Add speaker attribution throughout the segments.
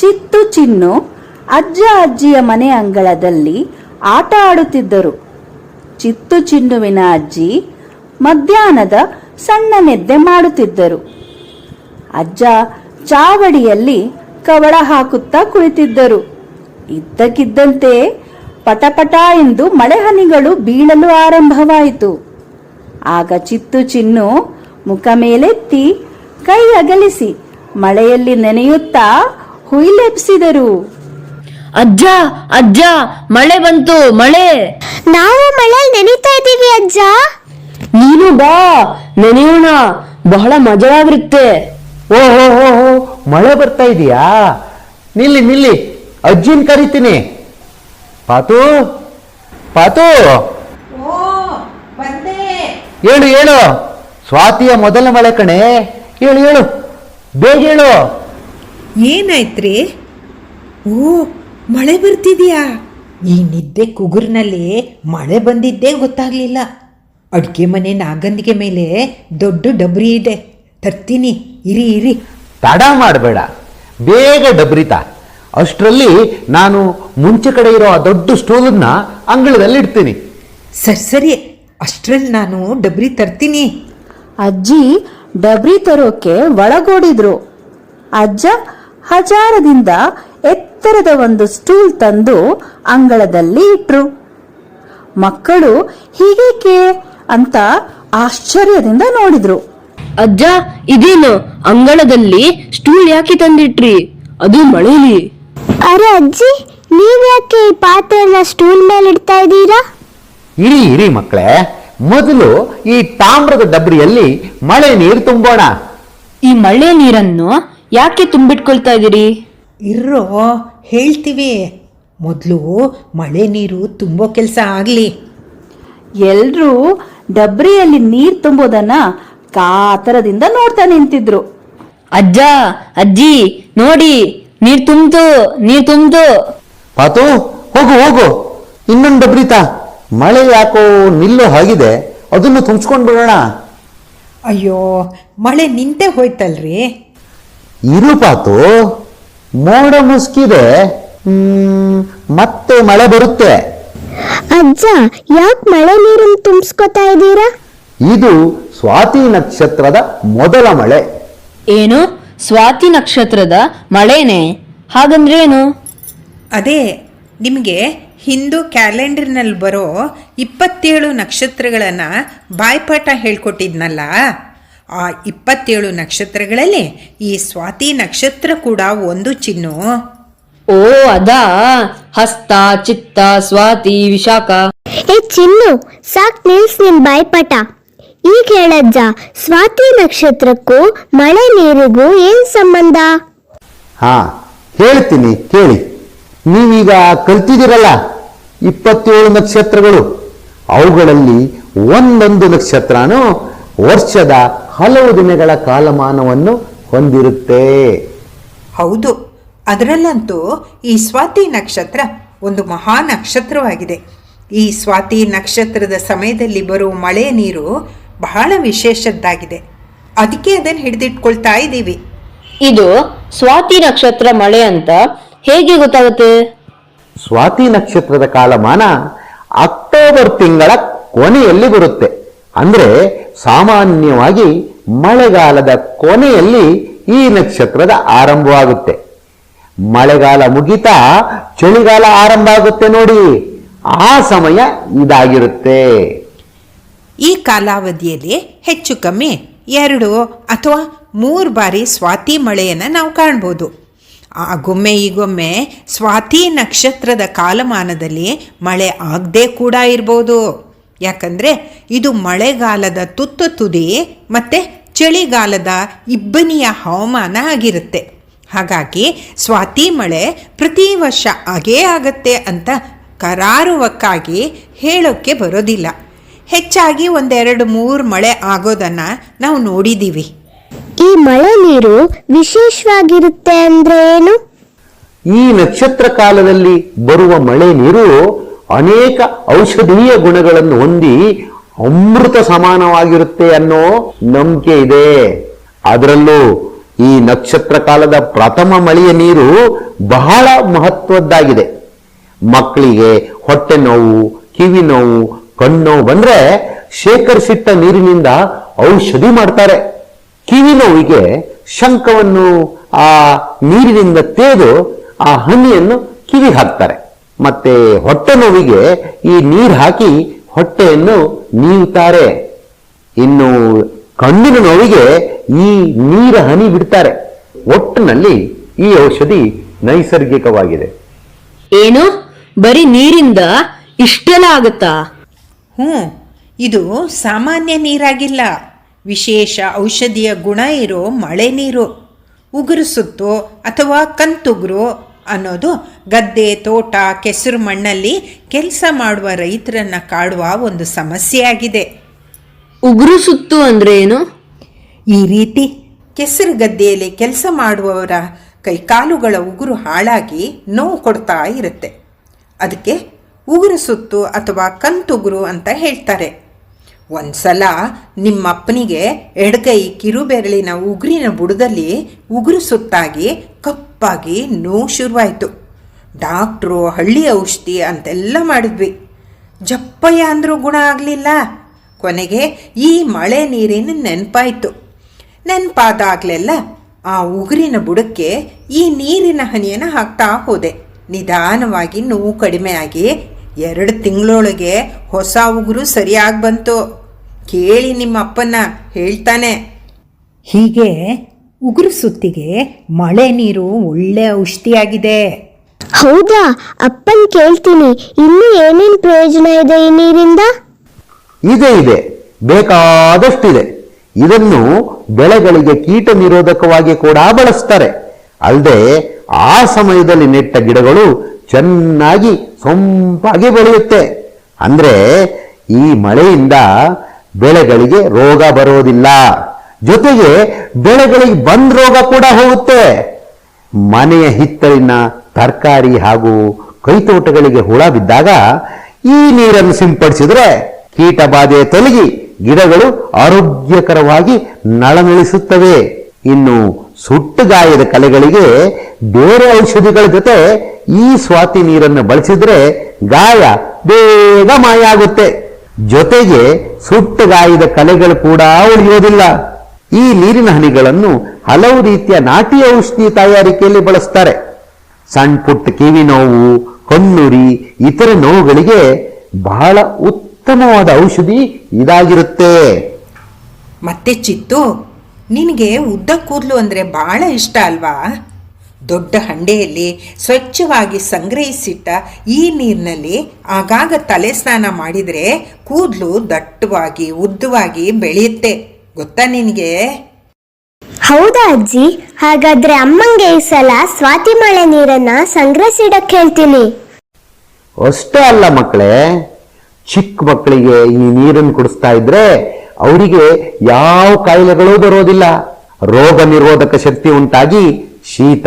Speaker 1: ಚಿತ್ತು ಚಿನ್ನು ಅಜ್ಜ ಅಜ್ಜಿಯ ಮನೆ ಅಂಗಳದಲ್ಲಿ ಆಟ ಆಡುತ್ತಿದ್ದರು. ಚಿತ್ತು ಚಿನ್ನುವಿನ ಅಜ್ಜಿ ಮಧ್ಯಾಹ್ನದ ಸಣ್ಣ ನಿದ್ದೆ ಮಾಡುತ್ತಿದ್ದರು. ಅಜ್ಜ ಚಾವಡಿಯಲ್ಲಿ ಕವಳ ಹಾಕುತ್ತಾ ಕುಳಿತಿದ್ದರು. ಇದ್ದಕ್ಕಿದ್ದಂತೆ ಪಟಪಟ ಎಂದು ಮಳೆಹನಿಗಳು ಬೀಳಲು ಆರಂಭವಾಯಿತು. ಆಗ ಚಿತ್ತು ಚಿನ್ನು ಮುಖ ಮೇಲೆತ್ತಿ ಕೈ ಅಗಲಿಸಿ ಮಳೆಯಲ್ಲಿ ನೆನೆಯುತ್ತಾ ಹುಯಿಲೆಬ್ಸಿದರು.
Speaker 2: ಅಜ್ಜ ಅಜ್ಜ ಮಳೆ ಬಂತು ಮಳೆ.
Speaker 3: ನಾವು ಮಳೆಯಲ್ಲಿ ನೆನೀತಾ ಇದ್ದೀವಿ ಅಜ್ಜ.
Speaker 2: ನೀನು ಬಾ ನೆನೆಯೋಣ. ಬಹಳ ಮಜವಾಗಿರುತ್ತೆ.
Speaker 4: ಓಹೋ ಹೋ ಹೋ ಮಳೆ ಬರ್ತಾ ಇದೆಯಾ? ನಿಲ್ಲಿ ನಿಲ್ಲಿ ಅಜ್ಜಿನ್ ಕರಿತೀನಿ. ಪಾತು ಪಾತು. ಹೇಳು ಹೇಳು ಸ್ವಾತಿಯ ಮೊದಲ ಮಳೆ ಕಣೆ. ಹೇಳು ಹೇಳು ಬೇಗ ಹೇಳು
Speaker 5: ಏನಾಯ್ತ್ರಿ? ಓ ಮಳೆ ಬರ್ತಿದ್ಯಾ? ಈ ನಿದ್ದೆ ಕುಗುರ್ನಲ್ಲಿ ಮಳೆ ಬಂದಿದ್ದೇ ಗೊತ್ತಾಗ್ಲಿಲ್ಲ. ಅಡ್ಗೆ ಮನೆ ನಾಗಂದಿಗೆ ಮೇಲೆ ದೊಡ್ಡ ಡಬ್ರಿ ಇದೆ. ತರ್ತೀನಿ ಇರಿ ಇರಿ.
Speaker 4: ತಡ ಮಾಡಬೇಡ. ಬೇಗ ಡಬ್ರಿತ ಅಷ್ಟರಲ್ಲಿ ನಾನು ಮುಂಚೆ ಕಡೆ ಇರೋ ಆ ದೊಡ್ಡ ಸ್ಟೂಲನ್ನ ಅಂಗಳದಲ್ಲಿ ಇಡ್ತೀನಿ.
Speaker 5: ಸರಿ ಸರಿ. ಅಷ್ಟರಲ್ಲಿ ನಾನು ಡಬ್ರಿ ತರ್ತೀನಿ.
Speaker 1: ಅಜ್ಜಿ ಡಬ್ರಿ ತರೋಕೆ ಒಳಗೋಡಿದ್ರು. ಅಜ್ಜ ಹಜಾರದಿಂದ ಎತ್ತರದ ಒಂದು ಸ್ಟೂಲ್ ತಂದು ಅಂಗಳದಲ್ಲಿ ಇಟ್ರು. ಮಕ್ಕಳು ಹೀಗೇಕೆ ಅಂತ ಆಶ್ಚರ್ಯದಿಂದ ನೋಡಿದ್ರು.
Speaker 2: ಅಜ್ಜ ಇದೇನು ಅಂಗಳದಲ್ಲಿ ಸ್ಟೂಲ್ ಯಾಕೆ ತಂದಿಟ್ರಿ? ಅದು ಮಳೆಲಿ.
Speaker 3: ಅರೆ ಅಜ್ಜಿ ನೀವ್ಯಾಕೆ ಈ ಪಾತ್ರೆನ ಸ್ಟೂಲ್ ಮೇಲೆ ಇಡ್ತಾ ಇದ್ದೀರಾ?
Speaker 4: ಇರಿ ಇರಿ ಮಕ್ಕಳೇ. ಮೊದಲು ಈ ತಾಮ್ರದ ಡಬ್ರಿಯಲ್ಲಿ ಮಳೆ ನೀರು ತುಂಬೋಣ.
Speaker 2: ಈ ಮಳೆ ನೀರನ್ನು ಯಾಕೆ ತುಂಬಿಟ್ಕೊಳ್ತಾ ಇದ್ದೀರಿ
Speaker 5: ಇರ್ರೋ ಹೇಳ್ತೀವಿ. ಮೊದಲು ಮಳೆ ನೀರು ತುಂಬೋ ಕೆಲಸ ಆಗಲಿ.
Speaker 1: ಎಲ್ಲರೂ ಡಬ್ರಿಯಲ್ಲಿ ನೀರು ತುಂಬೋದನ್ನ ಕಾತರದಿಂದ ನೋಡ್ತಾ ನಿಂತಿದ್ರು.
Speaker 2: ಅಜ್ಜ ಅಜ್ಜಿ ನೋಡಿ ನೀರು ತುಂಬು ನೀರು ತುಂಬು
Speaker 4: ಪಾತು ಹೋಗು ಹೋಗು. ಇನ್ನೊಂದು ಡಬ್ರಿತ ಮಳೆ ಯಾಕೋ ನಿಲ್ಲೋ ಹಾಗಿದೆ. ಅದನ್ನು ತುಂಬಿಸ್ಕೊಂಡು ಬಿಡೋಣ
Speaker 5: ಅಯ್ಯೋ ಮಳೆ ನಿಂತೆ ಹೋಯ್ತಲ್ರಿ.
Speaker 4: ಇರು ಪಾತು ಮೋಡ ಮುಸ್ಕಿದೆ ಮತ್ತೆ ಮಳೆ ಬರುತ್ತೆ.
Speaker 3: ಅಜ್ಜ ಯಾಕೆ ಮಳೆ ನೀರನ್ನು ತುಂಬಿಸ್ಕೊತಾ ಇದ್ದೀರಾ?
Speaker 4: ಇದು ಸ್ವಾತಿ ನಕ್ಷತ್ರದ ಮೊದಲ ಮಳೆ.
Speaker 2: ಏನು? ಸ್ವಾತಿ ನಕ್ಷತ್ರದ ಮಳೆನೆ? ಹಾಗಂದ್ರೇನು?
Speaker 5: ಅದೇ ನಿಮಗೆ ಹಿಂದೂ ಕ್ಯಾಲೆಂಡರ್ನಲ್ಲಿ ಬರೋ ಇಪ್ಪತ್ತೇಳು ನಕ್ಷತ್ರಗಳನ್ನು ಬಾಯ್ಪಾಠ ಹೇಳ್ಕೊಟ್ಟಿದ್ನಲ್ಲ? ಆ ಇಪ್ಪತ್ತೇಳು ನಕ್ಷತ್ರಗಳಲ್ಲಿ ಈ ಸ್ವಾತಿ ನಕ್ಷತ್ರ ಕೂಡ ಒಂದು ಚಿನ್ನು.
Speaker 2: ಓ ಅದಾ? ಹಸ್ತ ಚಿತ್ತ ಸ್ವಾತಿ ವಿಶಾಖ.
Speaker 3: ಏ ಚಿನ್ನು ಸಾಕ್ ನಿಲ್ಸ್ ನಿನ್ ಬಾಯ್ಪಟ. ಈಗ ಹೇಳಜ್ಜ ಸ್ವಾತಿ ನಕ್ಷತ್ರಕ್ಕೂ ಮಳೆ ನೀರಿಗೂ ಏನ್ ಸಂಬಂಧ?
Speaker 4: ಹಾ ಹೇಳ್ತೀನಿ ಕೇಳಿ ನೀವೀಗ ಕಲ್ತಿದ್ದೀರಲ್ಲ ಇಪ್ಪತ್ತೇಳು ನಕ್ಷತ್ರಗಳು. ಅವುಗಳಲ್ಲಿ ಒಂದೊಂದು ನಕ್ಷತ್ರನೂ ವರ್ಷದ ಹಲವು ದಿನಗಳ ಕಾಲಮಾನವನ್ನು ಹೊಂದಿರುತ್ತೆ.
Speaker 5: ಹೌದು. ಅದರಲ್ಲಂತೂ ಈ ಸ್ವಾತಿ ನಕ್ಷತ್ರ ಒಂದು ಮಹಾ ನಕ್ಷತ್ರವಾಗಿದೆ. ಈ ಸ್ವಾತಿ ನಕ್ಷತ್ರದ ಸಮಯದಲ್ಲಿ ಬರುವ ಮಳೆ ನೀರು ಬಹಳ ವಿಶೇಷದ್ದಾಗಿದೆ. ಅದಕ್ಕೆ ಅದನ್ನು ಹಿಡಿದಿಟ್ಕೊಳ್ತಾ ಇದ್ದೀವಿ.
Speaker 2: ಇದು ಸ್ವಾತಿ ನಕ್ಷತ್ರ ಮಳೆ ಅಂತ ಹೇಗೆ ಗೊತ್ತಾಗುತ್ತೆ?
Speaker 4: ಸ್ವಾತಿ ನಕ್ಷತ್ರದ ಕಾಲಮಾನ ಅಕ್ಟೋಬರ್ ತಿಂಗಳ ಕೊನೆಯಲ್ಲಿ ಬರುತ್ತೆ. ಅಂದ್ರೆ ಸಾಮಾನ್ಯವಾಗಿ ಮಳೆಗಾಲದ ಕೊನೆಯಲ್ಲಿ ಈ ನಕ್ಷತ್ರದ ಆರಂಭವಾಗುತ್ತೆ. ಮಳೆಗಾಲ ಮುಗಿತಾ ಚಳಿಗಾಲ ಆರಂಭ ಆಗುತ್ತೆ ನೋಡಿ. ಆ ಸಮಯ ಇದಾಗಿರುತ್ತೆ.
Speaker 5: ಈ ಕಾಲಾವಧಿಯಲ್ಲಿ ಹೆಚ್ಚು ಕಮ್ಮಿ ಎರಡು ಅಥವಾ ಮೂರು ಬಾರಿ ಸ್ವಾತಿ ಮಳೆಯನ್ನು ನಾವು ಕಾಣ್ಬೋದು. ಆಗೊಮ್ಮೆ ಈಗೊಮ್ಮೆ ಸ್ವಾತಿ ನಕ್ಷತ್ರದ ಕಾಲಮಾನದಲ್ಲಿ ಮಳೆ ಆಗದೆ ಕೂಡ ಇರ್ಬೋದು. ಯಾಕಂದರೆ ಇದು ಮಳೆಗಾಲದ ತುತ್ತು ತುದಿ ಮತ್ತು ಚಳಿಗಾಲದ ಇಬ್ಬನಿಯ ಹವಾಮಾನ ಆಗಿರುತ್ತೆ. ಹಾಗಾಗಿ ಸ್ವಾತಿ ಮಳೆ ಪ್ರತಿ ವರ್ಷ ಆಗೇ ಆಗತ್ತೆ ಅಂತ ಕರಾರುವಕ್ಕಾಗಿ ಹೇಳೋಕ್ಕೆ ಬರೋದಿಲ್ಲ. ಹೆಚ್ಚಾಗಿ ಒಂದೆರಡು ಮೂರು ಮಳೆ ಆಗೋದನ್ನು ನಾವು ನೋಡಿದ್ದೀವಿ
Speaker 3: ಈ ಮಳೆ ನೀರು ವಿಶೇಷವಾಗಿರುತ್ತೆ ಅಂದ್ರೆ ಏನು?
Speaker 4: ಈ ನಕ್ಷತ್ರ ಕಾಲದಲ್ಲಿ ಬರುವ ಮಳೆ ನೀರು ಅನೇಕ ಔಷಧೀಯ ಗುಣಗಳನ್ನು ಹೊಂದಿ ಅಮೃತ ಸಮಾನವಾಗಿರುತ್ತೆ ಅನ್ನೋ ನಂಬಿಕೆ ಇದೆ. ಅದರಲ್ಲೂ ಈ ನಕ್ಷತ್ರ ಕಾಲದ ಪ್ರಥಮ ಮಳೆಯ ನೀರು ಬಹಳ ಮಹತ್ವದ್ದಾಗಿದೆ. ಮಕ್ಕಳಿಗೆ ಹೊಟ್ಟೆ ನೋವು, ಕಿವಿ ನೋವು ಕಣ್ಣೋವು ಬಂದ್ರೆ ಶೇಖರಿಸಿಟ್ಟ ನೀರಿನಿಂದ ಔಷಧಿ ಮಾಡ್ತಾರೆ. ಕಿವಿ ನೋವಿಗೆ ಶಂಕವನ್ನು ಆ ನೀರಿನಿಂದ ತೇದು ಆ ಹನಿಯನ್ನು ಕಿವಿ ಹಾಕ್ತಾರೆ. ಮತ್ತೆ ಹೊಟ್ಟೆ ನೋವಿಗೆ ಈ ನೀರು ಹಾಕಿ ಹೊಟ್ಟೆಯನ್ನು ನೀವುತ್ತಾರೆ ಇನ್ನು ಕಣ್ಣಿನ ನೋವಿಗೆ ಈ ನೀರ ಹನಿ ಬಿಡ್ತಾರೆ. ಒಟ್ಟಿನಲ್ಲಿ ಈ ಔಷಧಿ ನೈಸರ್ಗಿಕವಾಗಿದೆ.
Speaker 2: ಏನು? ಬರೀ ನೀರಿಂದ ಇಷ್ಟೆಲ್ಲ ಆಗುತ್ತಾ?
Speaker 5: ಹ್ಞೂ ಇದು ಸಾಮಾನ್ಯ ನೀರಾಗಿಲ್ಲ. ವಿಶೇಷ ಔಷಧಿಯ ಗುಣ ಇರೋ ಮಳೆ ನೀರು. ಉಗುರು ಸುತ್ತು ಅಥವಾ ಕಂತುಗುರು ಅನ್ನೋದು ಗದ್ದೆ ತೋಟ ಕೆಸರು ಮಣ್ಣಲ್ಲಿ ಕೆಲಸ ಮಾಡುವ ರೈತರನ್ನ ಕಾಡುವ ಒಂದು ಸಮಸ್ಯೆಯಾಗಿದೆ.
Speaker 2: ಉಗುರು ಸುತ್ತು ಅಂದ್ರೆ ಏನು?
Speaker 5: ಈ ರೀತಿ ಕೆಸರು ಗದ್ದೆಯಲ್ಲಿ ಕೆಲಸ ಮಾಡುವವರ ಕೈಕಾಲುಗಳ ಉಗುರು ಹಾಳಾಗಿ ನೋವು ಕೊಡ್ತಾ ಇರುತ್ತೆ. ಅದಕ್ಕೆ ಉಗುರು ಸುತ್ತು ಅಥವಾ ಕಂತುಗುರು ಅಂತ ಹೇಳ್ತಾರೆ. ಒಂದ್ಸಲ ನಿಮ್ಮಪ್ಪನಿಗೆ ಎಡಗೈ ಕಿರುಬೆರಳಿನ ಉಗುರಿನ ಬುಡದಲ್ಲಿ ಉಗುರು ಸುತ್ತಾಗಿ ಕಪ್ಪಾಗಿ ನೋವು ಶುರುವಾಯಿತು. ಡಾಕ್ಟ್ರು, ಹಳ್ಳಿ ಔಷಧಿ ಅಂತೆಲ್ಲ ಮಾಡಿದ್ವಿ. ಜಪ್ಪಯ್ಯ ಅಂದರೂ ಗುಣ ಆಗಲಿಲ್ಲ. ಕೊನೆಗೆ ಈ ಮಳೆ ನೀರಿನ ನೆನಪಾಯಿತು. ನೆನಪಾದಾಗಲೆಲ್ಲ ಆ ಉಗುರಿನ ಬುಡಕ್ಕೆ ಈ ನೀರಿನ ಹನಿಯನ್ನು ಹಾಕ್ತಾ ಹೋದೆ. ನಿಧಾನವಾಗಿ ನೋವು ಕಡಿಮೆಯಾಗಿ ಎರಡು ತಿಂಗಳೊಳಗೆ ಹೊಸ ಉಗುರು ಸರಿಯಾಗಿ ಬಂತು. ಕೇಳಿ ನಿಮ್ಮ ಅಪ್ಪನ ಹೇಳ್ತಾನೆ. ಹೀಗೆ ಉಗುರು ಸುತ್ತಿಗೆ ಮಳೆ ನೀರು ಒಳ್ಳೆ ಔಷಧಿಯಾಗಿದೆ.
Speaker 3: ಹೌದಾ? ಅಪ್ಪನ್ ಕೇಳ್ತೀನಿ. ಇನ್ನು ಏನೇನ್ ಪ್ರಯೋಜನ ಇದೆ ಈ ನೀರಿಂದ?
Speaker 4: ಇದೆ ಇದೆ. ಬೇಕಾದಷ್ಟಿದೆ. ಇದನ್ನು ಬೆಳೆಗಳಿಗೆ ಕೀಟ ನಿರೋಧಕವಾಗಿ ಕೂಡ ಬಳಸ್ತಾರೆ. ಅಲ್ಲದೆ ಆ ಸಮಯದಲ್ಲಿ ನೆಟ್ಟ ಗಿಡಗಳು ಚೆನ್ನಾಗಿ ಸೊಂಪಾಗಿ ಬೆಳೆಯುತ್ತೆ. ಅಂದ್ರೆ ಈ ಮಳೆಯಿಂದ ಬೆಳೆಗಳಿಗೆ ರೋಗ ಬರೋದಿಲ್ಲ. ಜೊತೆಗೆ ಬೆಳೆಗಳಿಗೆ ಬಂದ್ ರೋಗ ಕೂಡ ಹೋಗುತ್ತೆ. ಮನೆಯ ಹಿತ್ತಲಿನ ತರಕಾರಿ ಹಾಗೂ ಕೈತೋಟಗಳಿಗೆ ಹುಳ ಬಿದ್ದಾಗ ಈ ನೀರನ್ನು ಸಿಂಪಡಿಸಿದ್ರೆ ಕೀಟ ಬಾಧೆ ತೊಲಗಿ ಗಿಡಗಳು ಆರೋಗ್ಯಕರವಾಗಿ ನಳನಳಿಸುತ್ತವೆ. ಇನ್ನು ಸುಟ್ಟು ಗಾಯದ ಕಲೆಗಳಿಗೆ ಬೇರೆ ಔಷಧಿಗಳ ಜೊತೆ ಈ ಸ್ವಾತಿ ನೀರನ್ನು ಬಳಸಿದ್ರೆ ಗಾಯ ಬೇಗ ಮಾಯ ಆಗುತ್ತೆ ಜೊತೆಗೆ ಸುಟ್ಟಗಾಯದ ಕಲೆಗಳು ಕೂಡ ಉಳಿಯೋದಿಲ್ಲ ಈ ನೀರಿನ ಹನಿಗಳನ್ನು ಹಲವು ರೀತಿಯ ನಾಟಿ ಔಷಧಿ ತಯಾರಿಕೆಯಲ್ಲಿ ಬಳಸ್ತಾರೆ. ಸಣ್ಣ ಪುಟ್ಟ ಕಿವಿ ನೋವು, ಕಣ್ಣುರಿ, ಇತರ ನೋವುಗಳಿಗೆ ಬಹಳ ಉತ್ತಮವಾದ ಔಷಧಿ ಇದಾಗಿರುತ್ತೆ.
Speaker 5: ಮತ್ತೆ ಚಿತ್ತು, ನಿನಗೆ ಉದ್ದ ಕೂದಲು ಅಂದ್ರೆ ಬಹಳ ಇಷ್ಟ ಅಲ್ವಾ? ದೊಡ್ಡ ಹಂಡೆಯಲ್ಲಿ ಸ್ವಚ್ಛವಾಗಿ ಸಂಗ್ರಹಿಸಿಟ್ಟ ಈ ನೀರಿನಲ್ಲಿ ಆಗಾಗ ತಲೆ ಸ್ನಾನ ಮಾಡಿದರೆ ಕೂದಲು ದಟ್ಟವಾಗಿ ಉದ್ದವಾಗಿ ಬೆಳೆಯುತ್ತೆ. ಗೊತ್ತಾ ನಿನಗೆ?
Speaker 3: ಹೌದಾ ಅಜ್ಜಿ? ಹಾಗಾದ್ರೆ ಅಮ್ಮಂಗೆ ಈ ಸಲ ಸ್ವಾತಿ ಮಳೆ ನೀರನ್ನ ಸಂಗ್ರಹಿಸಿಡಕ್ಕೆ ಹೇಳ್ತೀನಿ.
Speaker 4: ಅಷ್ಟೇ ಅಲ್ಲ ಮಕ್ಕಳೇ ಚಿಕ್ಕ ಮಕ್ಕಳಿಗೆ ಈ ನೀರನ್ನು ಕುಡಿಸ್ತಾ ಇದ್ರೆ ಅವರಿಗೆ ಯಾವ ಕಾಯಿಲೆಗಳು ಬರೋದಿಲ್ಲ. ರೋಗ ನಿರೋಧಕ ಶಕ್ತಿ ಉಂಟಾಗಿ ಶೀತ,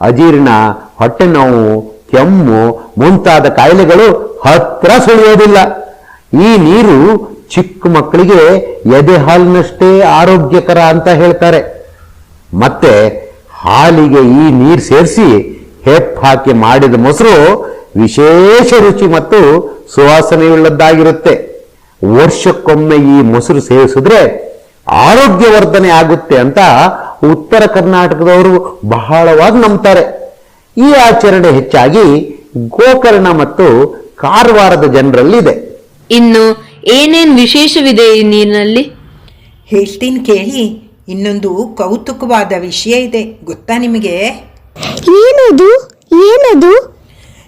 Speaker 4: ಅಜೀರ್ಣ ಹೊಟ್ಟೆ ನೋವು ಕೆಮ್ಮು ಮುಂತಾದ ಕಾಯಿಲೆಗಳು ಹತ್ರ ಸುಳಿಯೋದಿಲ್ಲ. ಈ ನೀರು ಚಿಕ್ಕ ಮಕ್ಕಳಿಗೆ ಎದೆ ಹಾಲಿನಷ್ಟೇ ಆರೋಗ್ಯಕರ ಅಂತ ಹೇಳ್ತಾರೆ. ಮತ್ತೆ ಹಾಲಿಗೆ ಈ ನೀರು ಸೇರಿಸಿ ಹೆಪ್ ಹಾಕಿ ಮಾಡಿದ ಮೊಸರು ವಿಶೇಷ ರುಚಿ ಮತ್ತು ಸುವಾಸನೆಯುಳ್ಳದ್ದಾಗಿರುತ್ತೆ. ವರ್ಷಕ್ಕೊಮ್ಮೆ ಈ ಮೊಸರು ಸೇವಿಸಿದ್ರೆ ಆರೋಗ್ಯವರ್ಧನೆ ಆಗುತ್ತೆ ಅಂತ ಉತ್ತರ ಕರ್ನಾಟಕದವರು ಬಹಳವಾಗಿ ನಂಬ್ತಾರೆ. ಈ ಆಚರಣೆ ಹೆಚ್ಚಾಗಿ ಗೋಕರ್ಣ ಮತ್ತು ಕಾರವಾರದ ಜನರಲ್ಲಿದೆ.
Speaker 2: ಇನ್ನು ಏನೇನ್ ವಿಶೇಷವಿದೆ ಈ ನೀರಿನಲ್ಲಿ?
Speaker 5: ಹೇಳ್ತೀನಿ ಕೇಳಿ. ಇನ್ನೊಂದು ಕೌತುಕವಾದ ವಿಷಯ ಇದೆ. ಗೊತ್ತಾ ನಿಮಗೆ?
Speaker 3: ಏನದು? ಏನದು?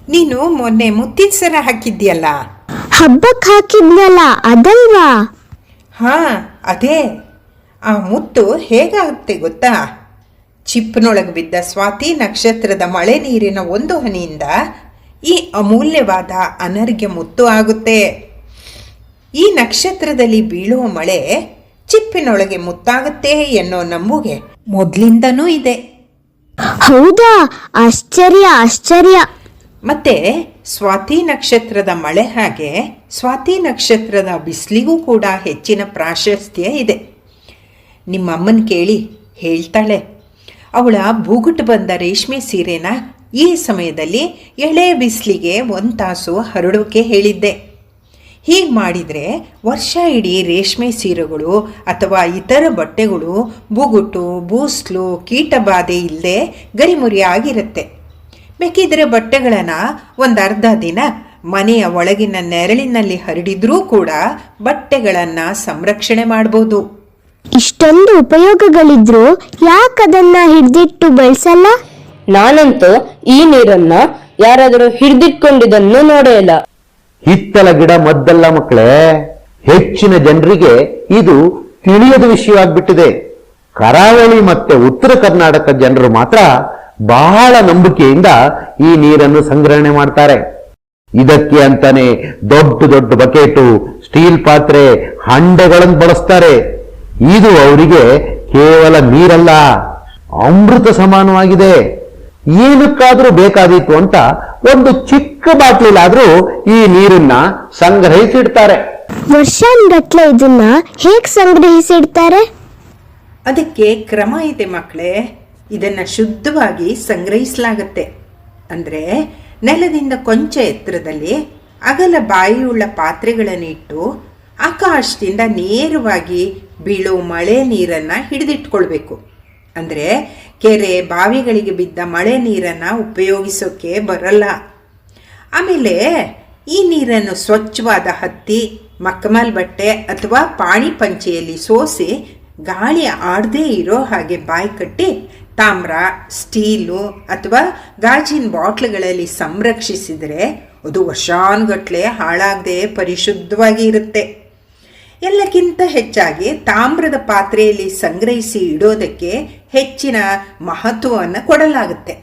Speaker 5: ನೀನು ಮೊನ್ನೆ ಮುತ್ತಿನ ಸರ ಹಾಕಿದ್ಯಲ್ಲ
Speaker 3: ಹಬ್ಬಕ್ಕೆ ಹಾಕಿದ್ನಲ್ಲ ಅದಲ್ವಾ?
Speaker 5: ಹಾ ಅದೇ. ಆ ಮುತ್ತು ಹೇಗಾಗುತ್ತೆ ಗೊತ್ತಾ? ಚಿಪ್ಪಿನೊಳಗೆ ಬಿದ್ದ ಸ್ವಾತಿ ನಕ್ಷತ್ರದ ಮಳೆ ನೀರಿನ ಒಂದು ಹನಿಯಿಂದ ಈ ಅಮೂಲ್ಯವಾದ ಅನರ್ಘ್ಯ ಮುತ್ತು ಆಗುತ್ತೆ. ಈ ನಕ್ಷತ್ರದಲ್ಲಿ ಬೀಳುವ ಮಳೆ ಚಿಪ್ಪಿನೊಳಗೆ ಮುತ್ತಾಗುತ್ತೆ ಎನ್ನೋ ನಂಬುಗೆ ಮೊದಲಿಂದನೂ ಇದೆ.
Speaker 3: ಹೌದಾ? ಆಶ್ಚರ್ಯ ಆಶ್ಚರ್ಯ.
Speaker 5: ಮತ್ತೆ ಸ್ವಾತಿ ನಕ್ಷತ್ರದ ಮಳೆ ಹಾಗೆ ಸ್ವಾತಿ ನಕ್ಷತ್ರದ ಬಿಸಿಲಿಗೂ ಕೂಡ ಹೆಚ್ಚಿನ ಪ್ರಾಶಸ್ತ್ಯ ಇದೆ. ನಿಮ್ಮ ಅಮ್ಮನ ಕೇಳಿ ಹೇಳ್ತಾಳೆ. ಅವಳ ಬೂಗುಟ್ಟು ಬಂದ ರೇಷ್ಮೆ ಸೀರೆನ ಈ ಸಮಯದಲ್ಲಿ ಎಳೆ ಬಿಸಿಲಿಗೆ ಒಂದು ತಾಸು ಹರಡೋಕೆ ಹೇಳಿದ್ದೆ. ಹೀಗೆ ಮಾಡಿದರೆ ವರ್ಷ ಇಡೀ ರೇಷ್ಮೆ ಸೀರೆಗಳು ಅಥವಾ ಇತರ ಬಟ್ಟೆಗಳು ಬೂಗುಟ್ಟು, ಬೂಸ್ಲು, ಕೀಟಬಾಧೆ ಇಲ್ಲದೆ ಗರಿಮುರಿ ಆಗಿರುತ್ತೆ ಬೇಕಿದ್ರೆ ಬಟ್ಟೆಗಳನ್ನು ಒಂದು ಅರ್ಧ ದಿನ ಮನೆಯ ಒಳಗಿನ ನೆರಳಿನಲ್ಲಿ ಹರಡಿದ್ರೂ ಕೂಡ ಬಟ್ಟೆಗಳನ್ನು ಸಂರಕ್ಷಣೆ ಮಾಡ್ಬೋದು.
Speaker 3: ಇಷ್ಟೊಂದು ಉಪಯೋಗಗಳಿದ್ರು ಯಾಕದನ್ನ ಹಿಡ್ದಿಟ್ಟು ಬಳಸಲ್ಲ?
Speaker 2: ನಾನಂತೂ ಈ ನೀರನ್ನ ಯಾರಾದರೂ ಹಿಡ್ದಿಟ್ಕೊಂಡಿದ್ದನ್ನು ನೋಡೇ ಇಲ್ಲ.
Speaker 4: ಹಿತ್ತಲ ಗಿಡ ಮದ್ದಲ್ಲ ಮಕ್ಕಳೇ ಹೆಚ್ಚಿನ ಜನರಿಗೆ ಇದು ತಿಳಿಯದ ವಿಷಯವಾಗ್ಬಿಟ್ಟಿದೆ. ಕರಾವಳಿ ಮತ್ತೆ ಉತ್ತರ ಕರ್ನಾಟಕ ಜನರು ಮಾತ್ರ ಬಹಳ ನಂಬಿಕೆಯಿಂದ ಈ ನೀರನ್ನು ಸಂಗ್ರಹಣೆ ಮಾಡ್ತಾರೆ. ಇದಕ್ಕೆ ಅಂತಾನೆ ದೊಡ್ಡ ದೊಡ್ಡ ಬಕೆಟು ಸ್ಟೀಲ್ ಪಾತ್ರೆ ಹಂಡೆಗಳನ್ನು ಬಳಸ್ತಾರೆ. ಇದು ಅವರಿಗೆ ಕೇವಲ ನೀರಲ್ಲ ಅಮೃತ ಸಮಾನವಾಗಿದೆ. ಏನಕ್ಕಾದ್ರೂ ಬೇಕಾದೀತು ಅಂತ ಒಂದು ಚಿಕ್ಕ ಬಾಟ್ಲಿಲಾದ್ರೂ ಈ ನೀರನ್ನ ಸಂಗ್ರಹಿಸಿಡ್ತಾರೆ.
Speaker 3: ವರ್ಷಾನ್ಗಟ್ಲೆ ಇದನ್ನ ಹೇಗ್ ಸಂಗ್ರಹಿಸಿಡ್ತಾರೆ?
Speaker 5: ಅದಕ್ಕೆ ಕ್ರಮ ಇದೆ ಮಕ್ಕಳೇ ಇದನ್ನ ಶುದ್ಧವಾಗಿ ಸಂಗ್ರಹಿಸಲಾಗುತ್ತೆ. ಅಂದ್ರೆ ನೆಲದಿಂದ ಕೊಂಚ ಎತ್ತರದಲ್ಲಿ ಅಗಲ ಬಾಯಿಯುಳ್ಳ ಪಾತ್ರೆಗಳನ್ನಿಟ್ಟು ಆಕಾಶದಿಂದ ನೇರವಾಗಿ ಬೀಳೋ ಮಳೆ ನೀರನ್ನು ಹಿಡಿದಿಟ್ಕೊಳ್ಬೇಕು. ಅಂದರೆ ಕೆರೆ ಬಾವಿಗಳಿಗೆ ಬಿದ್ದ ಮಳೆ ನೀರನ್ನು ಉಪಯೋಗಿಸೋಕ್ಕೆ ಬರಲ್ಲ. ಆಮೇಲೆ ಈ ನೀರನ್ನು ಸ್ವಚ್ಛವಾದ ಹತ್ತಿ, ಮಕ್ಕಮಲ್ ಬಟ್ಟೆ ಅಥವಾ ಪಾಣಿ ಪಂಚೆಯಲ್ಲಿ ಸೋಸಿ ಗಾಳಿ ಆಡದೇ ಇರೋ ಹಾಗೆ ಬಾಯಿ ಕಟ್ಟಿ ತಾಮ್ರ, ಸ್ಟೀಲು ಅಥವಾ ಗಾಜಿನ ಬಾಟ್ಲುಗಳಲ್ಲಿ ಸಂರಕ್ಷಿಸಿದರೆ ಅದು ವರ್ಷಾನುಗಟ್ಲೆ ಹಾಳಾಗದೆ ಪರಿಶುದ್ಧವಾಗಿ ಇರುತ್ತೆ. ಎಲ್ಲಕ್ಕಿಂತ ಹೆಚ್ಚಾಗಿ ತಾಮ್ರದ ಪಾತ್ರೆಯಲ್ಲಿ ಸಂಗ್ರಹಿಸಿ ಇಡೋದಕ್ಕೆ ಹೆಚ್ಚಿನ ಮಹತ್ವವನ್ನು ಕೊಡಲಾಗುತ್ತೆ.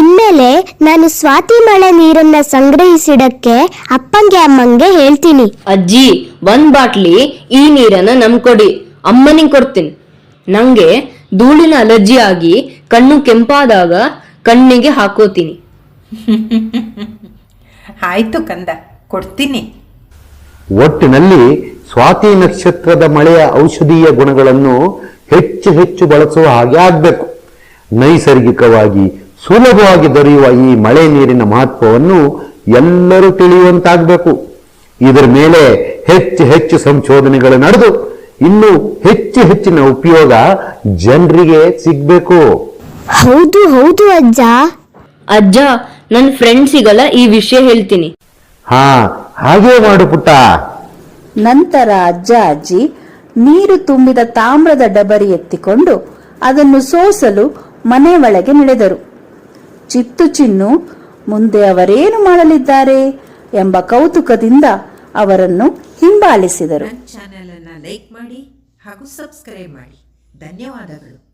Speaker 3: ಇನ್ಮೇಲೆ ನಾನು ಸ್ವಾತಿ ಮಳೆ ನೀರನ್ನ ಸಂಗ್ರಹಿಸಿಡಕ್ಕೆ ಅಪ್ಪಂಗೆ ಅಮ್ಮಂಗೆ ಹೇಳ್ತೀನಿ.
Speaker 2: ಅಜ್ಜಿ ಒಂದ್ ಬಾಟ್ಲಿ ಈ ನೀರನ್ನ ನಮ್ ಕೊಡಿ ಅಮ್ಮನಿಗೆ ಕೊಡ್ತೀನಿ. ನಂಗೆ ಧೂಳಿನ ಅಲರ್ಜಿ ಆಗಿ ಕಣ್ಣು ಕೆಂಪಾದಾಗ ಕಣ್ಣಿಗೆ ಹಾಕೋತೀನಿ.
Speaker 5: ಆಯ್ತು ಕಂದ ಕೊಡ್ತೀನಿ.
Speaker 4: ಒಟ್ಟಿನಲ್ಲಿ ಸ್ವಾತಿ ನಕ್ಷತ್ರದ ಮಳೆಯ ಔಷಧೀಯ ಗುಣಗಳನ್ನು ಹೆಚ್ಚು ಹೆಚ್ಚು ಬಳಸುವ ಹಾಗೆ ಆಗಬೇಕು. ನೈಸರ್ಗಿಕವಾಗಿ ಸುಲಭವಾಗಿ ದೊರೆಯುವ ಈ ಮಳೆ ನೀರಿನ ಮಹತ್ವವನ್ನು ಎಲ್ಲರೂ ತಿಳಿಯುವಂತಾಗಬೇಕು. ಇದರ ಮೇಲೆ ಹೆಚ್ಚು ಹೆಚ್ಚು ಸಂಶೋಧನೆಗಳು ನಡೆದು ಇನ್ನು ಹೆಚ್ಚು ಹೆಚ್ಚಿನ ಉಪಯೋಗ ಜನರಿಗೆ ಸಿಗ್ಬೇಕು.
Speaker 3: ಹೌದು ಹೌದು ಅಜ್ಜ.
Speaker 2: ಅಜ್ಜ ನನ್ನ ಫ್ರೆಂಡ್ಸಿಗೆಲ್ಲ ಈ ವಿಷಯ ಹೇಳ್ತೀನಿ.
Speaker 4: ಹಾ ಹಾಗೇ ಮಾಡು ಪುಟ್ಟ.
Speaker 1: ನಂತರ ಅಜ್ಜ ಅಜ್ಜಿ ನೀರು ತುಂಬಿದ ತಾಮ್ರದ ಡಬರಿ ಎತ್ತಿಕೊಂಡು ಅದನ್ನು ಸೋಸಲು ಮನೆ ಒಳಗೆ ನಡೆದರು. ಚಿತ್ತು ಚಿನ್ನು, ಮುಂದೆ ಅವರೇನು ಮಾಡಲಿದ್ದಾರೆ ಎಂಬ ಕೌತುಕದಿಂದ ಅವರನ್ನು ಹಿಂಬಾಲಿಸಿದರು.
Speaker 5: ಚಾನೆಲ್ ಅನ್ನು ಲೈಕ್ ಮಾಡಿ ಹಾಗೂ ಸಬ್ಸ್ಕ್ರೈಬ್ ಮಾಡಿ. ಧನ್ಯವಾದಗಳು.